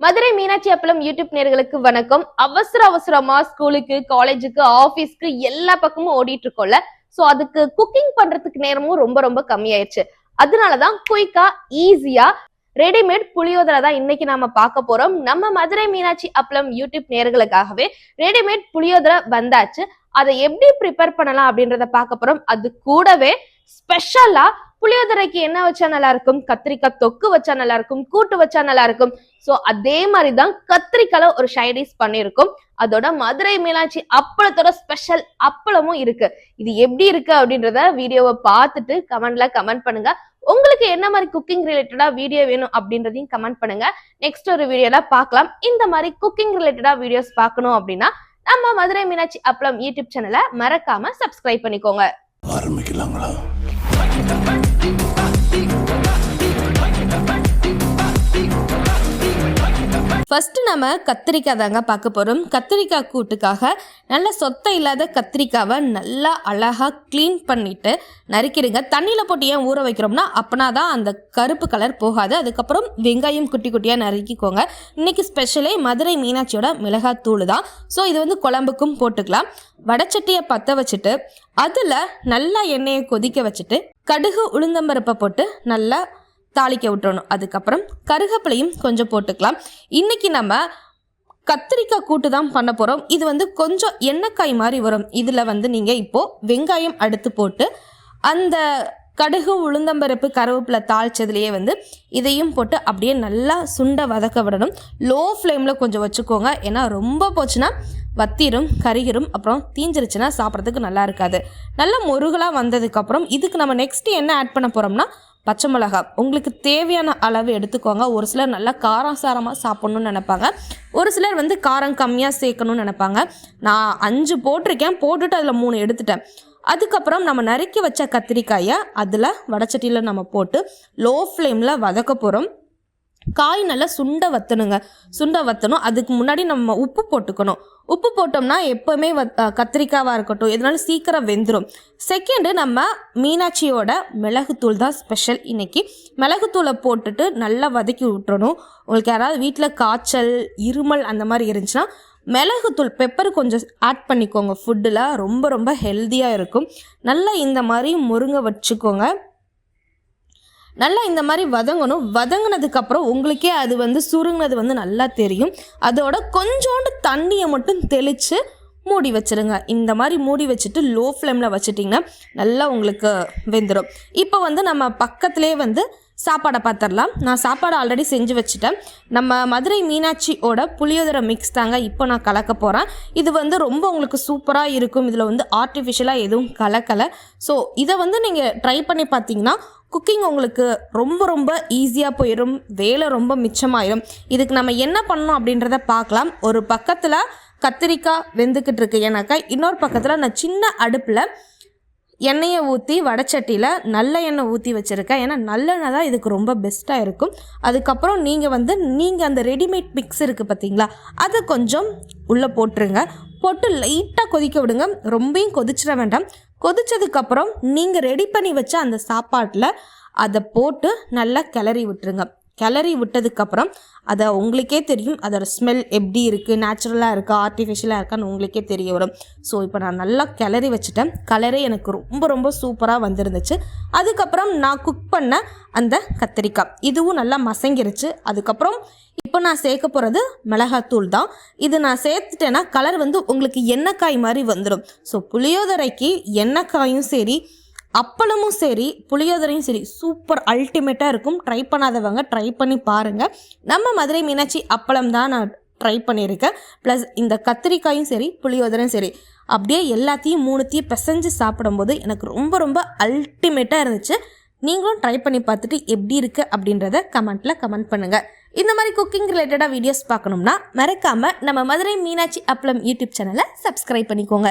மதுரை மீனாட்சி அப்பளம் யூடியூப் நேர்களுக்கு வணக்கம். அவசர அவசரமா ஸ்கூலுக்கு காலேஜுக்கு ஆபீஸ்க்கு எல்லா பக்கமும் ஓடிட்டு இருக்கோம்ல. சோ அதுக்கு குக்கிங் பண்றதுக்கு நேரமும் ரொம்ப ரொம்ப கம்மியாயிருச்சு. அதனாலதான் குயிக்கா ஈஸியா ரெடிமேட் புளியோதரை தான் இன்னைக்கு நாம பார்க்க போறோம். நம்ம மதுரை மீனாட்சி அப்பளம் யூடியூப் நேர்களுக்காகவே ரெடிமேட் புளியோதரை வந்தாச்சு. அதை எப்படி ப்ரிப்பேர் பண்ணலாம் அப்படின்றத பார்க்க போறோம். அது கூடவே ஸ்பெஷலா புளியோதரைக்கு என்ன வச்சா நல்லா இருக்கும் கத்திரிக்காய் தொக்கு வச்சா நல்லா இருக்கும் கூட்டு வச்சா நல்லா இருக்கும் சோ அதே மாதிரிதான் கத்திரிக்கால ஒரு ஷைடிஸ் பண்ணிருக்கோம் அதோட மதுரை மீனாட்சி அப்பளத்தோட ஸ்பெஷல் அப்பளமும் இருக்கு. இது எப்படி இருக்கு அப்படின்றத வீடியோவை பார்த்துட்டு கமெண்ட்ல கமெண்ட் பண்ணுங்க. உங்களுக்கு என்ன மாதிரி குக்கிங் ரிலேட்டடா வீடியோ வேணும் அப்படின்றதையும் கமெண்ட் பண்ணுங்க. நெக்ஸ்ட் ஒரு வீடியோல பார்க்கலாம். இந்த மாதிரி குக்கிங் ரிலேட்டடா வீடியோஸ் பார்க்கணும் அப்படின்னா நம்ம மதுரை மீனாட்சி அப்பளம் யூடியூப் சேனலை மறக்காம சப்ஸ்கிரைப் பண்ணிக்கோங்க. ஆரம்பிக்கலாங்களா? ஃபஸ்ட்டு நம்ம கத்திரிக்காய் தாங்க பார்க்க போகிறோம் கத்திரிக்காய் கூட்டுக்காக நல்ல சொத்தை இல்லாத கத்திரிக்காவை நல்லா அழகாக க்ளீன் பண்ணிவிட்டு நறுக்கிடுங்க. தண்ணியில் போட்டு ஏன் ஊற வைக்கிறோம்னா அப்பனா தான் அந்த கருப்பு கலர் போகாது. அதுக்கப்புறம் வெங்காயம் குட்டி குட்டியாக நறுக்கிக்கோங்க. இன்னைக்கு ஸ்பெஷலே மதுரை மீனாட்சியோட மிளகாய் தூள் தான். ஸோ இது வந்து குழம்புக்கும் போட்டுக்கலாம். வடச்சட்டியை பற்ற வச்சுட்டு அதில் நல்லா எண்ணெயை கொதிக்க வச்சுட்டு கடுகு உளுந்தம்பருப்பை போட்டு நல்லா தாளிக்க விட்டுறணும். அதுக்கப்புறம் கருகப்பிலையும் கொஞ்சம் போட்டுக்கலாம். இன்னைக்கு நம்ம கத்திரிக்காய் கூட்டு தான் பண்ண போகிறோம் இது வந்து கொஞ்சம் எண்ணெய்க்காய் மாதிரி வரும். இதில் வந்து நீங்கள் இப்போது வெங்காயம் அடுத்து போட்டு அந்த கடுகு உளுந்தம்பருப்பு கருவேப்பிலை தாளிச்சதுலேயே வந்து இதையும் போட்டு அப்படியே நல்லா சுண்டை வதக்க விடணும். லோ ஃப்ளேமில் கொஞ்சம் வச்சுக்கோங்க. ஏன்னா ரொம்ப போச்சுன்னா வத்திரும் கருகிரும் அப்புறம் தீஞ்சிருச்சுன்னா சாப்பிட்றதுக்கு நல்லா இருக்காது. நல்லா முருகலாக வந்ததுக்கப்புறம் இதுக்கு நம்ம நெக்ஸ்ட் என்ன ஆட் பண்ண போகிறோம்னா பச்சை மிளகா. உங்களுக்கு தேவையான அளவு எடுத்துக்கோங்க. ஒரு சிலர் நல்லா காரம் சாரமாக சாப்பிட்ணுன்னு நினைப்பாங்க. ஒரு சிலர் வந்து காரம் கம்மியாக சேர்க்கணும்னு நினைப்பாங்க. நான் அஞ்சு போட்டிருக்கேன். போட்டுட்டு அதில் மூணு எடுத்துட்டேன். அதுக்கப்புறம் நம்ம நறுக்கி வச்ச கத்திரிக்காயை அதில் வடச்சட்டியில் நம்ம போட்டு லோ ஃப்ளேமில் வதக்க போகிறோம் காய் நல்லா சுண்ட வத்தணுங்க. சுண்ட வத்தணும். அதுக்கு முன்னாடி நம்ம உப்பு போட்டுக்கணும். உப்பு போட்டோம்னா எப்போவுமே வத் கத்திரிக்காவாக இருக்கட்டும் எதுனாலும் சீக்கிரம் வெந்துடும் செகண்டு நம்ம மீனாட்சியோட மிளகுத்தூள் தான் ஸ்பெஷல் இன்னைக்கு மிளகுத்தூளை போட்டுட்டு நல்லா வதக்கி விட்டுறணும். உங்களுக்கு யாராவது வீட்டில் காய்ச்சல் இருமல் அந்த மாதிரி இருந்துச்சுன்னா மிளகுத்தூள் பெப்பர் கொஞ்சம் ஆட் பண்ணிக்கோங்க. ஃபுட்டில் ரொம்ப ரொம்ப ஹெல்த்தியாக இருக்கும். நல்லா இந்த மாதிரி முருங்கை வச்சுக்கோங்க. நல்லா இந்த மாதிரி வதங்கணும். வதங்கினதுக்கப்புறம் உங்களுக்கே அது வந்து சுருங்கினது வந்து நல்லா தெரியும். அதோட கொஞ்சோண்டு தண்ணியை மட்டும் தெளித்து மூடி வச்சுருங்க. இந்த மாதிரி மூடி வச்சுட்டு லோ ஃப்ளேமில் வச்சுட்டிங்கன்னா நல்லா உங்களுக்கு வெந்துடும் இப்போ வந்து நம்ம பக்கத்துலேயே வந்து சாப்பாடை பார்த்துடலாம் நான் சாப்பாடு ஆல்ரெடி செஞ்சு வச்சுட்டேன். நம்ம மதுரை மீனாட்சியோட புளியோதரை மிக்ஸ் தாங்க இப்போ நான் கலக்க போகிறேன் இது வந்து ரொம்ப உங்களுக்கு சூப்பராக இருக்கும். இதில் வந்து ஆர்டிஃபிஷியலாக எதுவும் கலக்கலை. ஸோ இதை வந்து நீங்கள் ட்ரை பண்ணி பார்த்தீங்கன்னா குக்கிங் உங்களுக்கு ரொம்ப ரொம்ப ஈஸியாக போயிடும். வேலை ரொம்ப மிச்சமாயிடும் இதுக்கு நம்ம என்ன பண்ணணும் அப்படின்றத பார்க்கலாம் ஒரு பக்கத்தில் கத்திரிக்காய் வெந்துக்கிட்டு இருக்கு. ஏன்னாக்கா இன்னொரு பக்கத்தில் நான் சின்ன அடுப்பில் எண்ணெயை ஊற்றி வடச்சட்டியில் நல்ல எண்ணெய் ஊற்றி வச்சுருக்கேன். ஏன்னா நல்லெண்ணெய் தான் இதுக்கு ரொம்ப பெஸ்ட்டாக இருக்கும். அதுக்கப்புறம் நீங்கள் வந்து நீங்கள் அந்த ரெடிமேட் மிக்ஸ் இருக்குது பார்த்தீங்களா அதை கொஞ்சம் உள்ளே போட்டுருங்க. போட்டு லைட்டாக கொதிக்க விடுங்க. ரொம்பையும் கொதிச்சிட வேண்டாம். கொதிச்சதுக்கப்புறம் நீங்கள் ரெடி பண்ணி வச்ச அந்த சாப்பாட்டில் அதை போட்டு நல்லா கிளறி விட்டுருங்க. கிளறி விட்டதுக்கப்புறம் அதை உங்களுக்கே தெரியும். அதோட ஸ்மெல் எப்படி இருக்குது நேச்சுரலாக இருக்கா ஆர்டிஃபிஷியலாக இருக்கான்னு உங்களுக்கே தெரிய வரும். ஸோ இப்போ நான் நல்லா கிளறி வச்சுட்டேன். கலரே எனக்கு ரொம்ப ரொம்ப சூப்பராக வந்துருந்துச்சு. அதுக்கப்புறம் நான் குக் பண்ண அந்த கத்திரிக்காய். இதுவும் நல்லா மசங்கிருச்சு. அதுக்கப்புறம் இப்போ நான் சேர்க்க போகிறது மிளகாத்தூள் தான். இது நான் சேர்த்துட்டேன்னா கலர் வந்து உங்களுக்கு எண்ணெய்க்காய் மாதிரி வந்துடும் ஸோ புளியோதரைக்கு எண்ணெய்க்காயும் சரி அப்பளமும் சரி புளியோதரையும் சரி சூப்பர் அல்டிமேட்டாக இருக்கும். ட்ரை பண்ணாதவங்க ட்ரை பண்ணி பாருங்கள் நம்ம மதுரை மீனாட்சி அப்பளம் தான் நான் ட்ரை பண்ணியிருக்கேன். ப்ளஸ் இந்த கத்திரிக்காயும் சரி புளியோதரையும் சரி அப்படியே எல்லாத்தையும் மூணுத்தையும் பிசைஞ்சு சாப்பிடும்போது எனக்கு ரொம்ப ரொம்ப அல்டிமேட்டாக இருந்துச்சு. நீங்களும் ட்ரை பண்ணி பார்த்துட்டு எப்படி இருக்குது அப்படின்றத கமெண்ட்டில் கமெண்ட் பண்ணுங்கள் இந்த மாதிரி குக்கிங் ரிலேட்டடாக வீடியோஸ் பார்க்கணும்னா மறக்காமல் நம்ம மதுரை மீனாட்சி அப்பளம் யூடியூப் சேனலை சப்ஸ்கிரைப் பண்ணிக்கோங்க.